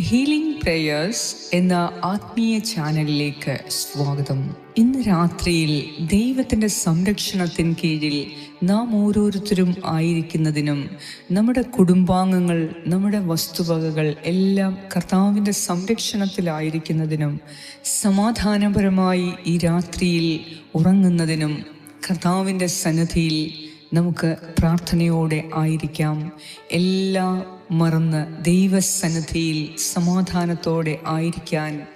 Healing prayers എന്ന ആത്മീയ ചാനലിലേക്ക് സ്വാഗതം. ഇന്ന് രാത്രിയിൽ ദൈവത്തിന്റെ സംരക്ഷണത്തിൻ കീഴിൽ നാം ഓരോരുത്തരും ആയിരിക്കുന്നതിനും നമ്മുടെ കുടുംബാംഗങ്ങൾ നമ്മുടെ വസ്തുവകകൾ എല്ലാം കർത്താവിന്റെ സംരക്ഷണത്തിലായിരിക്കുന്നതിനും സമാധാനപരമായി ഈ രാത്രിയിൽ ഉറങ്ങുന്നതിനും കർത്താവിന്റെ സന്നദ്ധിയിൽ നമുക്ക് പ്രാർത്ഥനയോടെ ആയിരിക്കാം. എല്ലാ മറന്ന് ദൈവസന്നിധിയിൽ സമാധാനത്തോടെ ആയിരിക്കാൻ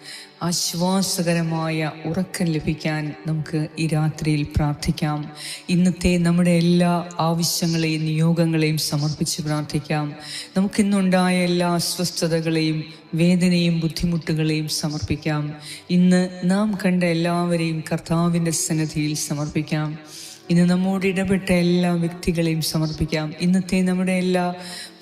ആശ്വാസകരമായ ഉറക്കം ലഭിക്കാൻ നമുക്ക് ഈ രാത്രിയിൽ പ്രാർത്ഥിക്കാം. ഇന്നത്തെ നമ്മുടെ എല്ലാ ആവശ്യങ്ങളെയും നിയോഗങ്ങളെയും സമർപ്പിച്ച് പ്രാർത്ഥിക്കാം. നമുക്കിന്നുണ്ടായ എല്ലാ അസ്വസ്ഥതകളെയും വേദനയും ബുദ്ധിമുട്ടുകളെയും സമർപ്പിക്കാം. ഇന്ന് നാം കണ്ട എല്ലാവരെയും കർത്താവിന്റെ സന്നിധിയിൽ സമർപ്പിക്കാം. ഇന്ന് നമ്മോട് ഇടപെട്ട എല്ലാ വ്യക്തികളെയും സമർപ്പിക്കാം. ഇന്നത്തെ നമ്മുടെ എല്ലാ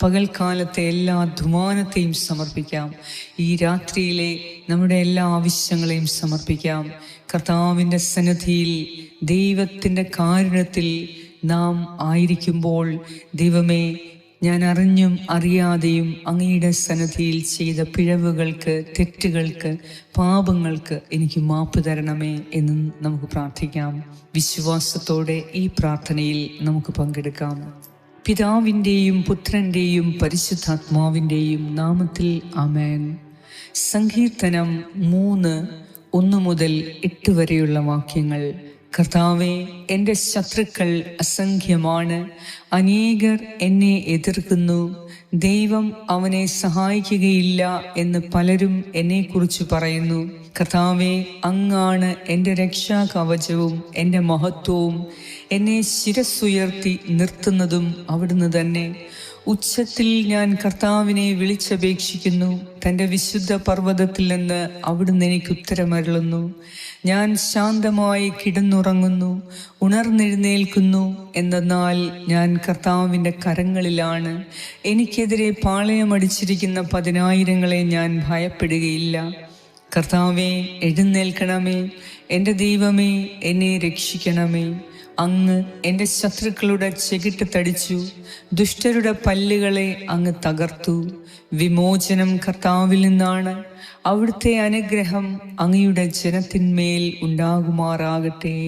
പകൽക്കാലത്തെ എല്ലാ അധ്വാനത്തെയും സമർപ്പിക്കാം. ഈ രാത്രിയിലെ നമ്മുടെ എല്ലാ ആവശ്യങ്ങളെയും സമർപ്പിക്കാം. കർത്താവിന്റെ സന്നദ്ധിയിൽ ദൈവത്തിന്റെ കാരുണ്യത്തിൽ നാം ആയിരിക്കുമ്പോൾ ദൈവമേ ഞാൻ അറിഞ്ഞും അറിയാതെയും അങ്ങയുടെ സന്നദ്ധിയിൽ ചെയ്ത പിഴവുകൾക്ക് തെറ്റുകൾക്ക് പാപങ്ങൾക്ക് എനിക്ക് മാപ്പ് തരണമേ എന്ന് നമുക്ക് പ്രാർത്ഥിക്കാം. വിശ്വാസത്തോടെ ഈ പ്രാർത്ഥനയിൽ നമുക്ക് പങ്കെടുക്കാം. പിതാവിന്റെയും പുത്രന്റെയും പരിശുദ്ധാത്മാവിന്റെയും നാമത്തിൽ ആമേൻ. സങ്കീർത്തനം മൂന്ന് ഒന്ന് മുതൽ എട്ട് വരെയുള്ള വാക്യങ്ങൾ കർത്താവെ എന്റെ ശത്രുക്കൾ അസംഖ്യമാണ്. അനേകർ എന്നെ എതിർക്കുന്നു. ദൈവം അവനെ സഹായിക്കുകയില്ല എന്ന് പലരും എന്നെക്കുറിച്ച് പറയുന്നു. കർത്താവെ അങ്ങാണ് എന്റെ രക്ഷാകവചവും എന്റെ മഹത്വവും. എന്നെ ശിരസ്സുയർത്തി നിർത്തുന്നതും അവിടുന്ന് തന്നെ. ഉച്ചത്തിൽ ഞാൻ കർത്താവിനെ വിളിച്ചപേക്ഷിക്കുന്നു. തന്റെ വിശുദ്ധ പർവതത്തിൽ നിന്ന് അവിടുന്ന് എനിക്ക് ഉത്തരമരുളുന്നു. ഞാൻ ശാന്തമായി കിടന്നുറങ്ങുന്നു ഉണർന്നെഴുന്നേൽക്കുന്നു എന്തെന്നാൽ ഞാൻ കർത്താവിന്റെ കരങ്ങളിലാണ്. എനിക്കെതിരെ പാളയമടിച്ചിരിക്കുന്ന പതിനായിരങ്ങളെ ഞാൻ ഭയപ്പെടുകയില്ല. കർത്താവെ എഴുന്നേൽക്കണമേ. എന്റെ ദൈവമേ എന്നെ രക്ഷിക്കണമേ. അങ്ങ് എന്റെ ശത്രുക്കളുടെ ചെകിട്ട് തടിച്ചു ദുഷ്ടരുടെ പല്ലുകളെ അങ്ങ് തകർത്തു. വിമോചനം കർത്താവിൽ നിന്നാണ്. അവിടുത്തെ അനുഗ്രഹം അങ്ങയുടെ ജനത്തിന്മേൽ ഉണ്ടാകുമാറാകട്ടെ.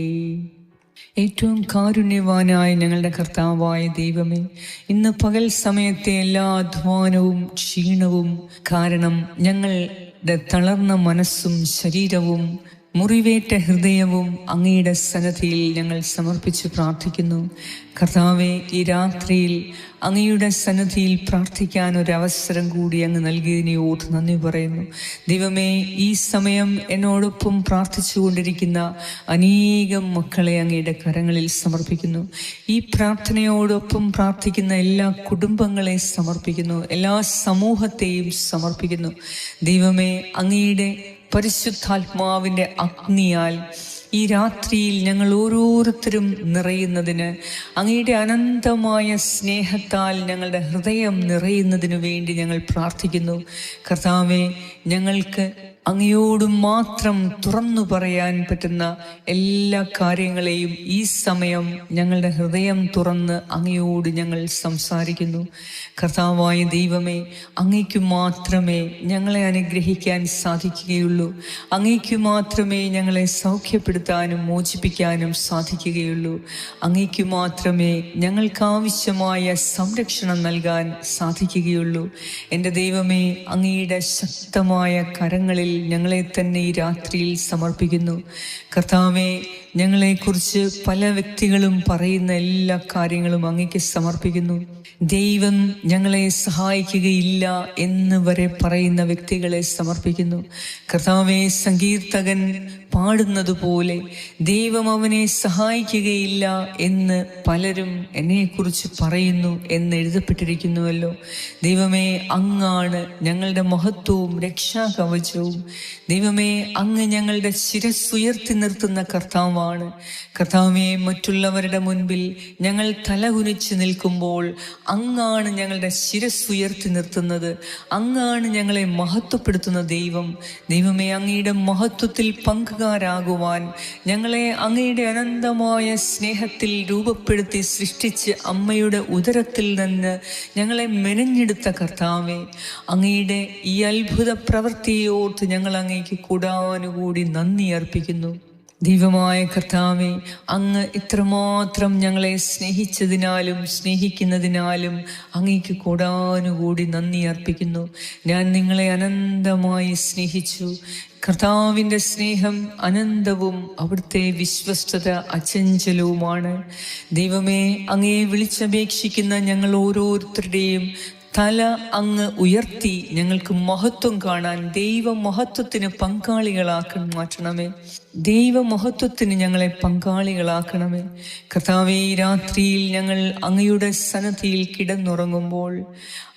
ഏറ്റവും കാരുണ്യവാനായ ഞങ്ങളുടെ കർത്താവായ ദൈവമേ ഇന്ന് പകൽ സമയത്തെ എല്ലാ അധ്വാനവും ക്ഷീണവും കാരണം ഞങ്ങളുടെ തളർന്ന മനസ്സും ശരീരവും മുറിവേറ്റ ഹൃദയവും അങ്ങയുടെ സന്നദ്ധിയിൽ ഞങ്ങൾ സമർപ്പിച്ച് പ്രാർത്ഥിക്കുന്നു. കർത്താവെ ഈ രാത്രിയിൽ അങ്ങയുടെ സന്നദ്ധിയിൽ പ്രാർത്ഥിക്കാൻ ഒരു അവസരം കൂടി അങ്ങ് നൽകിയതിനെ ഓർത്ത് നന്ദി പറയുന്നു. ദൈവമേ ഈ സമയം എന്നോടൊപ്പം പ്രാർത്ഥിച്ചുകൊണ്ടിരിക്കുന്ന അനേകം മക്കളെ അങ്ങയുടെ കരങ്ങളിൽ സമർപ്പിക്കുന്നു. ഈ പ്രാർത്ഥനയോടൊപ്പം പ്രാർത്ഥിക്കുന്ന എല്ലാ കുടുംബങ്ങളെ സമർപ്പിക്കുന്നു. എല്ലാ സമൂഹത്തെയും സമർപ്പിക്കുന്നു. ദൈവമേ അങ്ങയുടെ പരിശുദ്ധാത്മാവിന്റെ അഗ്നിയാൽ ഈ രാത്രിയിൽ ഞങ്ങൾ ഓരോരുത്തരും നിറയുന്നതിന് അങ്ങയുടെ അനന്തമായ സ്നേഹത്താൽ ഞങ്ങളുടെ ഹൃദയം നിറയുന്നതിനു വേണ്ടി ഞങ്ങൾ പ്രാർത്ഥിക്കുന്നു. കർത്താവെ ഞങ്ങൾക്ക് അങ്ങയോട് മാത്രം തുറന്നു പറയാൻ പറ്റുന്ന എല്ലാ കാര്യങ്ങളെയും ഈ സമയം ഞങ്ങളുടെ ഹൃദയം തുറന്ന് അങ്ങയോട് ഞങ്ങൾ സംസാരിക്കുന്നു. കർത്താവായ ദൈവമേ അങ്ങയ്ക്ക് മാത്രമേ ഞങ്ങളെ അനുഗ്രഹിക്കാൻ സാധിക്കുകയുള്ളൂ. അങ്ങയ്ക്ക് മാത്രമേ ഞങ്ങളെ സൗഖ്യപ്പെടുത്താനും മോചിപ്പിക്കാനും സാധിക്കുകയുള്ളൂ. അങ്ങയ്ക്ക് മാത്രമേ ഞങ്ങൾക്കാവശ്യമായ സംരക്ഷണം നൽകാൻ സാധിക്കുകയുള്ളൂ. എന്റെ ദൈവമേ അങ്ങയുടെ ശക്തമായ കരങ്ങളിൽ ഞങ്ങളെ തന്നെ ഈ രാത്രിയിൽ സമർപ്പിക്കുന്നു. കർത്താവെ ഞങ്ങളെക്കുറിച്ച് പല വ്യക്തികളും പറയുന്ന എല്ലാ കാര്യങ്ങളും അങ്ങയ്ക്ക് സമർപ്പിക്കുന്നു. ദൈവം ഞങ്ങളെ സഹായിക്കുകയില്ല എന്ന് വരെ പറയുന്ന വ്യക്തികളെ സമർപ്പിക്കുന്നു. കർത്താവെ സങ്കീർത്തകൻ പാടുന്നത് പോലെ ദൈവം അവനെ സഹായിക്കുകയില്ല എന്ന് പലരും എന്നെക്കുറിച്ച് പറയുന്നു എന്ന് എഴുതപ്പെട്ടിരിക്കുന്നുവല്ലോ. ദൈവമേ അങ്ങാണ് ഞങ്ങളുടെ മഹത്വവും രക്ഷാകവചവും. ദൈവമേ അങ്ങ് ഞങ്ങളുടെ ശിരസ്സുയർത്തി നിർത്തുന്ന കർത്താവാണ്. നാമമാണ് കർത്താവെ മറ്റുള്ളവരുടെ മുൻപിൽ ഞങ്ങൾ തലകുനിച്ച് നിൽക്കുമ്പോൾ അങ്ങാണ് ഞങ്ങളുടെ ശിരസ് ഉയർത്തി നിർത്തുന്നത്. അങ്ങാണ് ഞങ്ങളെ മഹത്വപ്പെടുത്തുന്ന ദൈവം. ദൈവമേ അങ്ങയുടെ മഹത്വത്തിൽ പങ്കുകാരാകുവാൻ ഞങ്ങളെ അങ്ങയുടെ അനന്തമായ സ്നേഹത്തിൽ രൂപപ്പെടുത്തി സൃഷ്ടിച്ച് അമ്മയുടെ ഉദരത്തിൽ നിന്ന് ഞങ്ങളെ മെനഞ്ഞെടുത്ത കർത്താവെ അങ്ങയുടെ ഈ അത്ഭുത പ്രവൃത്തിയോർത്ത് ഞങ്ങൾ അങ്ങേക്ക് കൂടാനുകൂടി നന്ദി അർപ്പിക്കുന്നു. ദൈവമായ കർത്താവെ അങ്ങ് ഇത്രമാത്രം ഞങ്ങളെ സ്നേഹിച്ചതിനാലും സ്നേഹിക്കുന്നതിനാലും അങ്ങേക്ക് കൂടാനുകൂടി നന്ദി അർപ്പിക്കുന്നു. ഞാൻ നിങ്ങളെ അനന്തമായി സ്നേഹിച്ചു. കർത്താവിന്റെ സ്നേഹം അനന്തവും അവിടുത്തെ വിശ്വസ്തത അചഞ്ചലവുമാണ്. ദൈവമേ അങ്ങേ വിളിച്ചപേക്ഷിക്കുന്ന ഞങ്ങൾ ഓരോരുത്തരുടെയും തല അങ്ങ് ഉയർത്തി ഞങ്ങൾക്ക് മഹത്വം കാണാൻ ദൈവ മഹത്വത്തിന് പങ്കാളികളാക്കി മാറ്റണമേ. ദൈവ മഹത്വത്തിന് ഞങ്ങളെ പങ്കാളികളാക്കണമേ. കർത്താവേ രാത്രിയിൽ ഞങ്ങൾ അങ്ങയുടെ സന്നദ്ധിയിൽ കിടന്നുറങ്ങുമ്പോൾ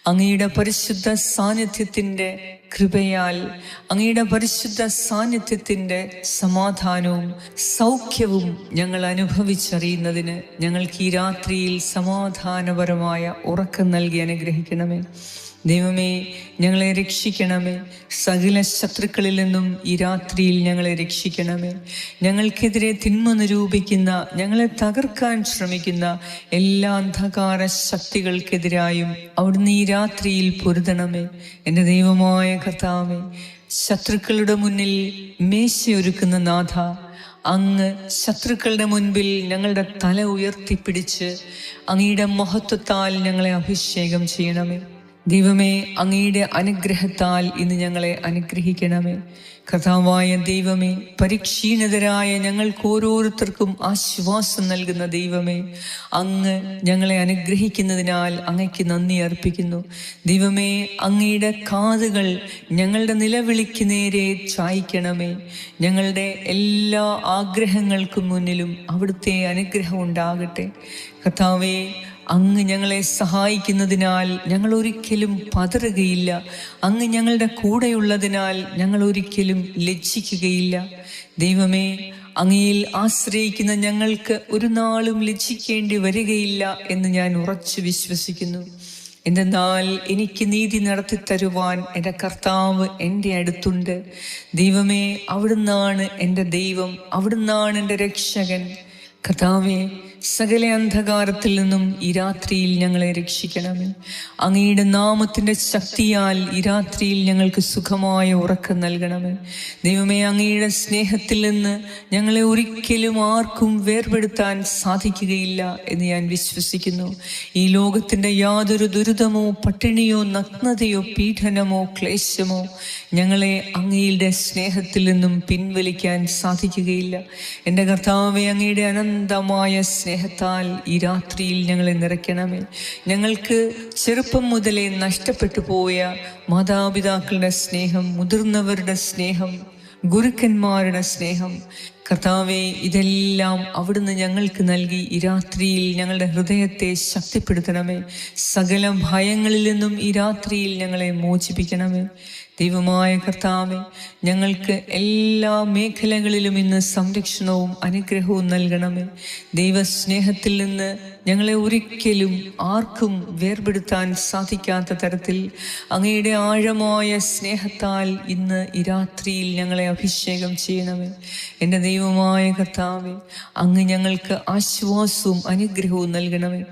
അങ്ങയുടെ പരിശുദ്ധ സാന്നിധ്യത്തിന്റെ കൃപയാൽ അങ്ങയുടെ പരിശുദ്ധ സാന്നിധ്യത്തിന്റെ സമാധാനവും സൗഖ്യവും ഞങ്ങൾ അനുഭവിച്ചറിയുന്നതിന് ഞങ്ങൾക്ക് ഈ രാത്രിയിൽ സമാധാനപരമായ ഉറക്കം നൽകി അനുഗ്രഹിക്കണമേ. ദൈവമേ ഞങ്ങളെ രക്ഷിക്കണമേ. സകല ശത്രുക്കളിൽ നിന്നും ഈ രാത്രിയിൽ ഞങ്ങളെ രക്ഷിക്കണമേ. ഞങ്ങൾക്കെതിരെ തിന്മ നിരൂപിക്കുന്ന ഞങ്ങളെ തകർക്കാൻ ശ്രമിക്കുന്ന എല്ലാ അന്ധകാര ശക്തികൾക്കെതിരായും അവിടുന്ന് ഈ രാത്രിയിൽ പൊരുതണമേ. എന്റെ ദൈവമായ കർത്താവേ ശത്രുക്കളുടെ മുന്നിൽ മേശയൊരുക്കുന്ന നാഥ അങ്ങ് ശത്രുക്കളുടെ മുൻപിൽ ഞങ്ങളുടെ തല ഉയർത്തിപ്പിടിച്ച് അങ്ങയുടെ മഹത്വത്താൽ ഞങ്ങളെ അഭിഷേകം ചെയ്യണമേ. ദൈവമേ അങ്ങയുടെ അനുഗ്രഹത്താൽ ഇന്ന് ഞങ്ങളെ അനുഗ്രഹിക്കണമേ. കഥാവായ ദൈവമേ പരിക്ഷീണിതരായ ഞങ്ങൾക്ക് ഓരോരുത്തർക്കും ആശ്വാസം നൽകുന്ന ദൈവമേ അങ്ങ് ഞങ്ങളെ അനുഗ്രഹിക്കുന്നതിനാൽ അങ്ങയ്ക്ക് നന്ദി അർപ്പിക്കുന്നു. ദൈവമേ അങ്ങയുടെ കാതുകൾ ഞങ്ങളുടെ നിലവിളിക്ക് നേരെ ചായ്ക്കണമേ. ഞങ്ങളുടെ എല്ലാ ആഗ്രഹങ്ങൾക്കും മുന്നിലും അവിടുത്തെ അനുഗ്രഹം ഉണ്ടാകട്ടെ. കഥാവേ അങ്ങ് ഞങ്ങളെ സഹായിക്കുന്നതിനാൽ ഞങ്ങൾ ഒരിക്കലും പതറുകയില്ല. അങ്ങ് ഞങ്ങളുടെ കൂടെയുള്ളതിനാൽ ഞങ്ങൾ ഒരിക്കലും ലജ്ജിക്കുകയില്ല. ദൈവമേ അങ്ങയിൽ ആശ്രയിക്കുന്ന ഞങ്ങൾക്ക് ഒരു നാളും ലജ്ജിക്കേണ്ടി വരികയില്ല എന്ന് ഞാൻ ഉറച്ചു വിശ്വസിക്കുന്നു. എന്തെന്നാൽ എനിക്ക് നീതി നടത്തി തരുവാൻ എന്റെ കർത്താവ് എന്റെ അടുത്തുണ്ട്. ദൈവമേ അവിടുന്നാണ് എന്റെ ദൈവം അവിടുന്നാണ് എന്റെ രക്ഷകൻ. കർത്താവെ സകല അന്ധകാരത്തിൽ നിന്നും ഈ രാത്രിയിൽ ഞങ്ങളെ രക്ഷിക്കണമേ. അങ്ങയുടെ നാമത്തിന്റെ ശക്തിയാൽ ഈ രാത്രിയിൽ ഞങ്ങൾക്ക് സുഖമായ ഉറക്കം നൽകണമേ. ദൈവമേ അങ്ങയുടെ സ്നേഹത്തിൽ നിന്ന് ഞങ്ങളെ ഒരിക്കലും ആർക്കും വേർപെടുത്താൻ സാധിക്കുകയില്ല എന്ന് ഞാൻ വിശ്വസിക്കുന്നു. ഈ ലോകത്തിന്റെ യാതൊരു ദുരിതമോ പട്ടിണിയോ നഗ്നതയോ പീഡനമോ ക്ലേശമോ ഞങ്ങളെ അങ്ങയുടെ സ്നേഹത്തിൽ നിന്നും പിൻവലിക്കാൻ സാധിക്കുകയില്ല. എന്റെ കർത്താവെ അങ്ങയുടെ അനന്തമായ സ്നേഹത്താൽ ഈ രാത്രിയിൽ ഞങ്ങളെ നിറയ്ക്കണമേ. ഞങ്ങൾക്ക് ചെറുപ്പം മുതലേ നഷ്ടപ്പെട്ടു പോയ മാതാപിതാക്കളുടെ സ്നേഹം മുതിർന്നവരുടെ സ്നേഹം ഗുരുക്കന്മാരുടെ സ്നേഹം. കർത്താവെ ഇതെല്ലാം അവിടുന്ന് ഞങ്ങൾക്ക് നൽകി ഈ രാത്രിയിൽ ഞങ്ങളുടെ ഹൃദയത്തെ ശക്തിപ്പെടുത്തണമേ. സകല ഭയങ്ങളിൽ നിന്നും ഈ രാത്രിയിൽ ഞങ്ങളെ മോചിപ്പിക്കണമേ. ദൈവമായ കർത്താവെ ഞങ്ങൾക്ക് എല്ലാ മേഖലകളിലും ഇന്ന് സംരക്ഷണവും അനുഗ്രഹവും നൽകണമേ. ദൈവസ്നേഹത്തിൽ നിന്ന് ഞങ്ങളെ ഒരിക്കലും ആർക്കും വേർപെടുത്താൻ സാധിക്കാത്ത തരത്തിൽ അങ്ങയുടെ ആഴമായ സ്നേഹത്താൽ ഇന്ന് ഈ രാത്രിയിൽ ഞങ്ങളെ അഭിഷേകം ചെയ്യണമേ. എന്റെ ദൈവമായ കർത്താവെ അങ്ങ് ഞങ്ങൾക്ക് ആശ്വാസവും അനുഗ്രഹവും നൽകണമേ.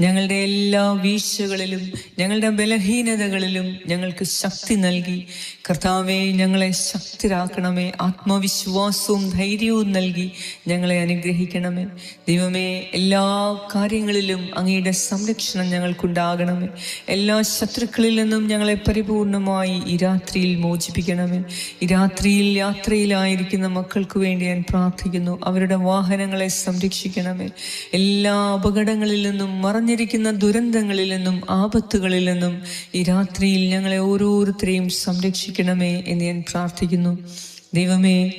ഞങ്ങളുടെ എല്ലാ വീഴ്ചകളിലും ഞങ്ങളുടെ ബലഹീനതകളിലും ഞങ്ങൾക്ക് ശക്തി നൽകി. കർത്താവെ ഞങ്ങളെ ശക്തരാക്കണമേ. ആത്മവിശ്വാസവും ധൈര്യവും നൽകി ഞങ്ങളെ അനുഗ്രഹിക്കണമേ. ദൈവമേ എല്ലാ കാര്യങ്ങളിലും അങ്ങയുടെ സംരക്ഷണം ഞങ്ങൾക്കുണ്ടാകണമേ. എല്ലാ ശത്രുക്കളിൽ നിന്നും ഞങ്ങളെ പരിപൂർണമായി ഈ രാത്രിയിൽ മോചിപ്പിക്കണമേ. ഈ രാത്രിയിൽ യാത്രയിലായിരിക്കുന്ന മക്കൾക്ക് വേണ്ടി ഞാൻ പ്രാർത്ഥിക്കുന്നു. അവരുടെ വാഹനങ്ങളെ സംരക്ഷിക്കണമേ. എല്ലാ അപകടങ്ങളിൽ നിന്നും മറഞ്ഞിരിക്കുന്ന ദുരന്തങ്ങളിൽ നിന്നും ആപത്തുകളിൽ നിന്നും ഈ രാത്രിയിൽ ഞങ്ങളെ ഓരോരുത്തരെയും സംരക്ഷിക്കണമേ എന്ന് ഞാൻ പ്രാർത്ഥിക്കുന്നു. ദൈവമേ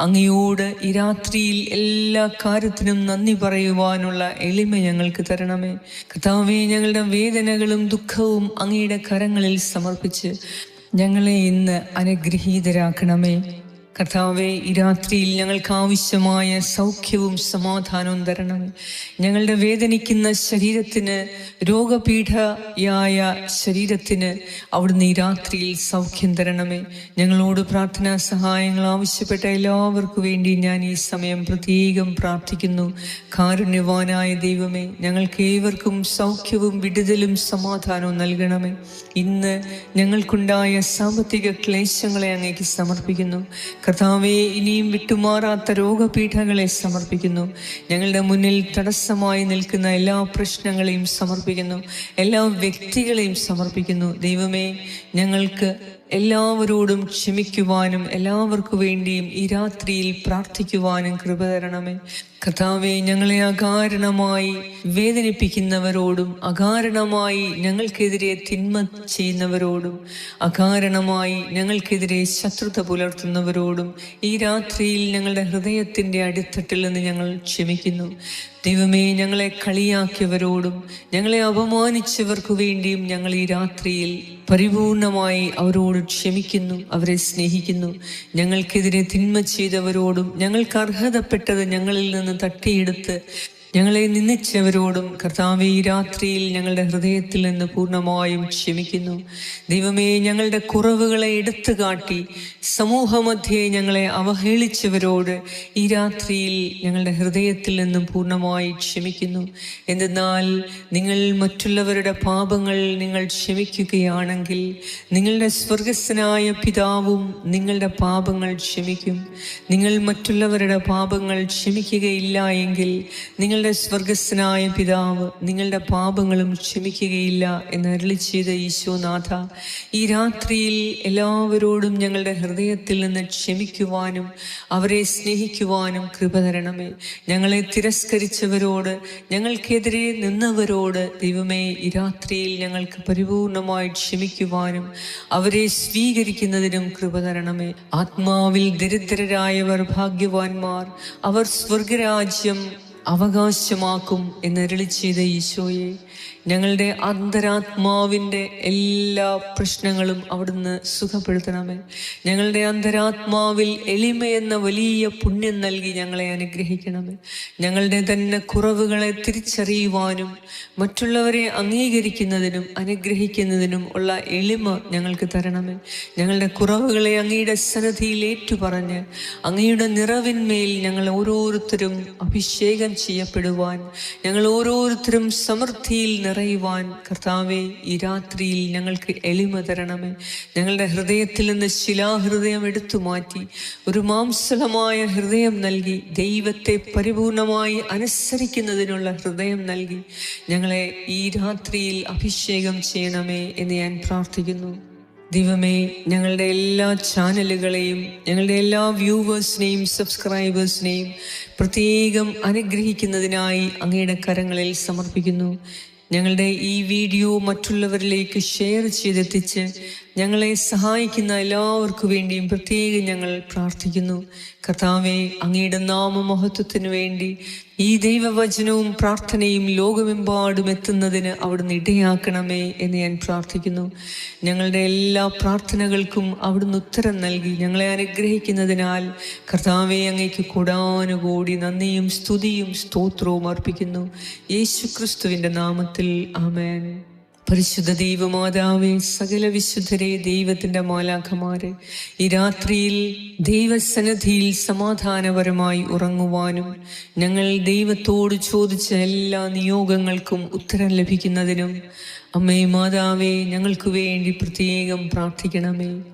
അങ്ങയോട് ഈ രാത്രിയിൽ എല്ലാ കാര്യത്തിനും നന്ദി പറയുവാനുള്ള എളിമ ഞങ്ങൾക്ക് തരണമേ. കർത്താവേ ഞങ്ങളുടെ വേദനകളും ദുഃഖവും അങ്ങയുടെ കരങ്ങളിൽ സമർപ്പിച്ച് ഞങ്ങളെ ഇന്ന് അനുഗ്രഹീതരാക്കണമേ. കർത്താവെ ഈ രാത്രിയിൽ ഞങ്ങൾക്ക് ആവശ്യമായ സൗഖ്യവും സമാധാനവും തരണം. ഞങ്ങളുടെ വേദനിക്കുന്ന ശരീരത്തിന് രോഗപീഠയായ ശരീരത്തിന് അവിടുന്ന് ഈ രാത്രിയിൽ സൗഖ്യം തരണമേ. ഞങ്ങളോട് പ്രാർത്ഥനാ സഹായങ്ങൾ ആവശ്യപ്പെട്ട എല്ലാവർക്കും വേണ്ടി ഞാൻ ഈ സമയം പ്രത്യേകം പ്രാർത്ഥിക്കുന്നു. കാരുണ്യവാനായ ദൈവമേ ഞങ്ങൾക്ക് ഏവർക്കും സൗഖ്യവും വിടുതലും സമാധാനവും നൽകണമേ. ഇന്ന് ഞങ്ങൾക്കുണ്ടായ സാമ്പത്തിക ക്ലേശങ്ങളെ അങ്ങേക്ക് സമർപ്പിക്കുന്നു. കർത്താവെ ഇനിയും വിട്ടുമാറാത്ത രോഗപീഠങ്ങളെ സമർപ്പിക്കുന്നു. ഞങ്ങളുടെ മുന്നിൽ തടസ്സമായി നിൽക്കുന്ന എല്ലാ പ്രശ്നങ്ങളെയും സമർപ്പിക്കുന്നു. എല്ലാ വ്യക്തികളെയും സമർപ്പിക്കുന്നു. ദൈവമേ ഞങ്ങൾക്ക് എല്ലാവരോടും ക്ഷമിക്കുവാനും എല്ലാവർക്കു വേണ്ടിയും ഈ രാത്രിയിൽ പ്രാർത്ഥിക്കുവാനും കൃപ തരണമേ. കർത്താവെ ഞങ്ങളെ അകാരണമായി വേദനിപ്പിക്കുന്നവരോടും അകാരണമായി ഞങ്ങൾക്കെതിരെ തിന്മ ചെയ്യുന്നവരോടും അകാരണമായി ഞങ്ങൾക്കെതിരെ ശത്രുത പുലർത്തുന്നവരോടും ഈ രാത്രിയിൽ ഞങ്ങളുടെ ഹൃദയത്തിന്റെ അടിത്തട്ടിൽ നിന്ന് ഞങ്ങൾ ക്ഷമിക്കുന്നു. ദൈവമേ ഞങ്ങളെ കളിയാക്കിയവരോടും ഞങ്ങളെ അപമാനിച്ചവർക്കു വേണ്ടിയും ഞങ്ങൾ ഈ രാത്രിയിൽ പരിപൂർണമായി അവരോട് ക്ഷമിക്കുന്നു അവരെ സ്നേഹിക്കുന്നു. ഞങ്ങൾക്കെതിരെ തിന്മ ചെയ്തവരോടും ഞങ്ങൾക്ക് അർഹതപ്പെട്ടത് ഞങ്ങളിൽ നിന്ന് തട്ടിയെടുത്ത് ഞങ്ങളെ നിന്ദിച്ചവരോടും കർത്താവ് ഈ രാത്രിയിൽ ഞങ്ങളുടെ ഹൃദയത്തിൽ നിന്ന് പൂർണമായും ക്ഷമിക്കുന്നു. ദൈവമേ ഞങ്ങളുടെ കുറവുകളെ എടുത്തു കാട്ടി സമൂഹമധ്യേ ഞങ്ങളെ അവഹേളിച്ചവരോട് ഈ രാത്രിയിൽ ഞങ്ങളുടെ ഹൃദയത്തിൽ നിന്നും പൂർണമായി ക്ഷമിക്കുന്നു. എന്തെന്നാൽ നിങ്ങൾ മറ്റുള്ളവരുടെ പാപങ്ങൾ നിങ്ങൾ ക്ഷമിക്കുകയാണെങ്കിൽ നിങ്ങളുടെ സ്വർഗസ്വനായ പിതാവും നിങ്ങളുടെ പാപങ്ങൾ ക്ഷമിക്കും. നിങ്ങൾ മറ്റുള്ളവരുടെ പാപങ്ങൾ ക്ഷമിക്കുകയില്ല എങ്കിൽ നിങ്ങളുടെ സ്വർഗസ്നായ പിതാവ് നിങ്ങളുടെ പാപങ്ങളും ക്ഷമിക്കുകയില്ല എന്ന് അരുളി ചെയ്ത ഈശോനാഥ ഈ രാത്രിയിൽ എല്ലാവരോടും ഞങ്ങളുടെ ഹൃദയത്തിൽ നിന്ന് ക്ഷമിക്കുവാനും അവരെ സ്നേഹിക്കുവാനും കൃപ തരണമേ. ഞങ്ങളെ തിരസ്കരിച്ചവരോട് ഞങ്ങൾക്കെതിരെ നിന്നവരോട് ദൈവമേ ഈ രാത്രിയിൽ ഞങ്ങൾക്ക് പരിപൂർണമായി ക്ഷമിക്കുവാനും അവരെ സ്വീകരിക്കുന്നതിനും കൃപ തരണമേ. ആത്മാവിൽ ദരിദ്രരായവർ ഭാഗ്യവാന്മാർ അവർ സ്വർഗരാജ്യം അവകാശമാക്കും എന്നരുളി ചെയ്ത ഈശോയെ ഞങ്ങളുടെ അന്തരാത്മാവിന്റെ എല്ലാ പ്രശ്നങ്ങളും അവിടുന്ന് സുഖപ്പെടുത്തണമേ. ഞങ്ങളുടെ അന്തരാത്മാവിൽ എളിമയെന്ന വലിയ പുണ്യം നൽകി ഞങ്ങളെ അനുഗ്രഹിക്കണമേ. ഞങ്ങളുടെ തന്നെ കുറവുകളെ തിരിച്ചറിയുവാനും മറ്റുള്ളവരെ അംഗീകരിക്കുന്നതിനും അനുഗ്രഹിക്കുന്നതിനും ഉള്ള എളിമ ഞങ്ങൾക്ക് തരണമേ. ഞങ്ങളുടെ കുറവുകളെ അങ്ങയുടെ സന്നദ്ധിയിൽ ഏറ്റുപറഞ്ഞ് അങ്ങയുടെ നിറവിന്മേൽ ഞങ്ങൾ ഓരോരുത്തരും അഭിഷേകം ചെയ്യപ്പെടുവാൻ ഞങ്ങൾ ഓരോരുത്തരും സമൃദ്ധിയിൽ നിറയുവാൻ കർത്താവെ ഈ രാത്രിയിൽ ഞങ്ങൾക്ക് എളിമ തരണമേ. ഞങ്ങളുടെ ഹൃദയത്തിൽ നിന്ന് ശിലാഹൃദയം എടുത്തു മാറ്റി ഒരു മാംസലമായ ഹൃദയം നൽകി ദൈവത്തെ പരിപൂർണമായി അനുസരിക്കുന്നതിനുള്ള ഹൃദയം നൽകി ഞങ്ങളെ ഈ രാത്രിയിൽ അഭിഷേകം ചെയ്യണമേ എന്ന് ഞാൻ പ്രാർത്ഥിക്കുന്നു. ദൈവമേ ഞങ്ങളുടെ എല്ലാ ചാനലുകളെയും ഞങ്ങളുടെ എല്ലാ വ്യൂവേഴ്സിനെയും സബ്സ്ക്രൈബേഴ്സിനെയും പ്രത്യേകം അനുഗ്രഹിക്കുന്നതിനായി അങ്ങയുടെ കരങ്ങളിൽ സമർപ്പിക്കുന്നു. ഞങ്ങളുടെ ഈ വീഡിയോ മറ്റുള്ളവരിലേക്ക് ഷെയർ ചെയ്തെത്തിച്ച് ഞങ്ങളെ സഹായിക്കുന്ന എല്ലാവർക്കു വേണ്ടിയും പ്രത്യേകം ഞങ്ങൾ പ്രാർത്ഥിക്കുന്നു. കർത്താവെ അങ്ങയുടെ നാമമഹത്വത്തിനു വേണ്ടി ഈ ദൈവവചനവും പ്രാർത്ഥനയും ലോകമെമ്പാടും എത്തുന്നതിന് അവിടുന്ന് ഇടയാക്കണമേ എന്ന് ഞാൻ പ്രാർത്ഥിക്കുന്നു. ഞങ്ങളുടെ എല്ലാ പ്രാർത്ഥനകൾക്കും അവിടുന്ന് ഉത്തരം നൽകി ഞങ്ങളെ അനുഗ്രഹിക്കുന്നതിനാൽ കർത്താവെ അങ്ങേക്ക് കൂടാനുകൂടി നന്ദിയും സ്തുതിയും സ്തോത്രവും അർപ്പിക്കുന്നു. യേശു ക്രിസ്തുവിന്റെ നാമത്തിൽ ആമേൻ. പരിശുദ്ധ ദൈവമാതാവേ സകല വിശുദ്ധരെ ദൈവത്തിന്റെ മാലാഖമാരെ ഈ രാത്രിയിൽ ദൈവസന്നിധിയിൽ സമാധാനപരമായി ഉറങ്ങുവാനും ഞങ്ങൾ ദൈവത്തോട് ചോദിച്ച എല്ലാ നിയോഗങ്ങൾക്കും ഉത്തരം ലഭിക്കുന്നതിനും അമ്മേ മാതാവേ ഞങ്ങൾക്ക് വേണ്ടി പ്രത്യേകം പ്രാർത്ഥിക്കണമേ.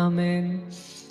ആമേൻ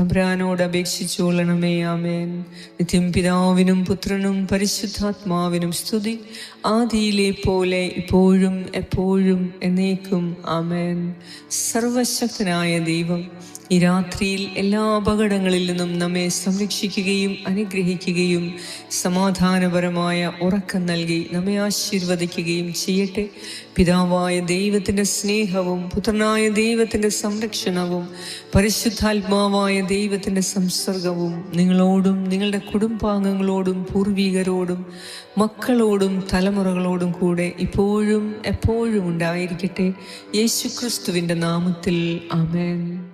തമ്പ്രാനോട് അപേക്ഷിച്ചോളണമേ ആമേൻ. നിത്യം പിതാവിനും പുത്രനും പരിശുദ്ധാത്മാവിനും സ്തുതി. ആദിയിലെ പോലെ ഇപ്പോഴും എപ്പോഴും എന്നേക്കും ആമേൻ. സർവശക്തനായ ദൈവം ഈ രാത്രിയിൽ എല്ലാ അപകടങ്ങളിൽ നിന്നും നമ്മെ സംരക്ഷിക്കുകയും അനുഗ്രഹിക്കുകയും സമാധാനപരമായ ഉറക്കം നൽകി നമ്മെ ആശീർവദിക്കുകയും ചെയ്യട്ടെ. പിതാവായ ദൈവത്തിന്റെ സ്നേഹവും പുത്രനായ ദൈവത്തിന്റെ സംരക്ഷണവും പരിശുദ്ധാത്മാവായ ദൈവത്തിന്റെ സംസർഗവും നിങ്ങളോടും നിങ്ങളുടെ കുടുംബാംഗങ്ങളോടും പൂർവികരോടും മക്കളോടും തലമുറകളോടും കൂടെ ഇപ്പോഴും എപ്പോഴും ഉണ്ടായിരിക്കട്ടെ. യേശുക്രിസ്തുവിന്റെ നാമത്തിൽ ആമേൻ.